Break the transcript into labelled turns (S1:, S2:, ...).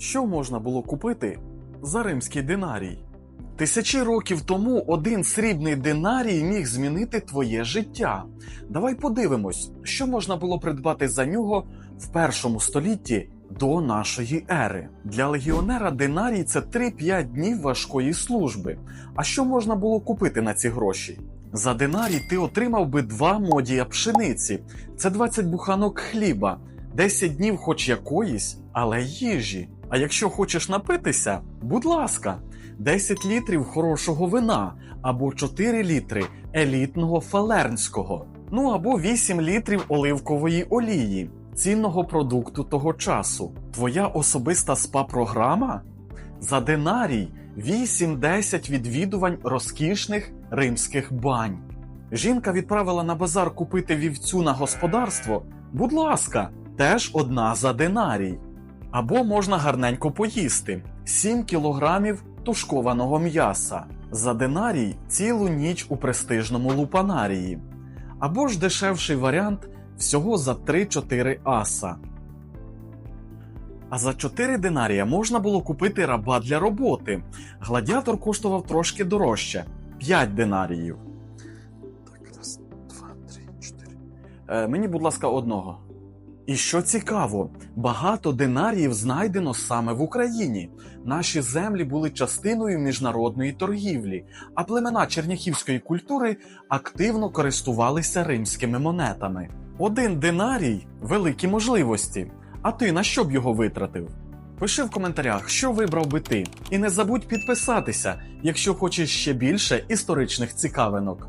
S1: Що можна було купити за римський динарій? Тисячі років тому один срібний динарій міг змінити твоє життя. Давай подивимось, що можна було придбати за нього в першому столітті до нашої ери. Для легіонера динарій це 3-5 днів важкої служби. А що можна було купити на ці гроші? За динарій ти отримав би два модія пшениці, це 20 буханок хліба, 10 днів хоч якоїсь, але їжі. А якщо хочеш напитися, будь ласка, 10 літрів хорошого вина або 4 літри елітного фалернського, ну або 8 літрів оливкової олії, цінного продукту того часу. Твоя особиста спа-програма? За динарій 8-10 відвідувань розкішних римських бань. Жінка відправила на базар купити вівцю на господарство. Будь ласка, теж одна за динарій. Або можна гарненько поїсти 7 кілограмів тушкованого м'яса. За динарій цілу ніч у престижному лупанарії. Або ж дешевший варіант всього за 3-4 аса. А за 4 динарія можна було купити раба для роботи. Гладіатор коштував трошки дорожче 5 динаріїв. Так, раз, два, три, чотири. Е, мені, будь ласка, одного. І що цікаво, багато динаріїв знайдено саме в Україні. Наші землі були частиною міжнародної торгівлі, а племена черняхівської культури активно користувалися римськими монетами. Один динарій великі можливості. А ти на що б його витратив? Пиши в коментарях, що вибрав би ти, і не забудь підписатися, якщо хочеш ще більше історичних цікавинок.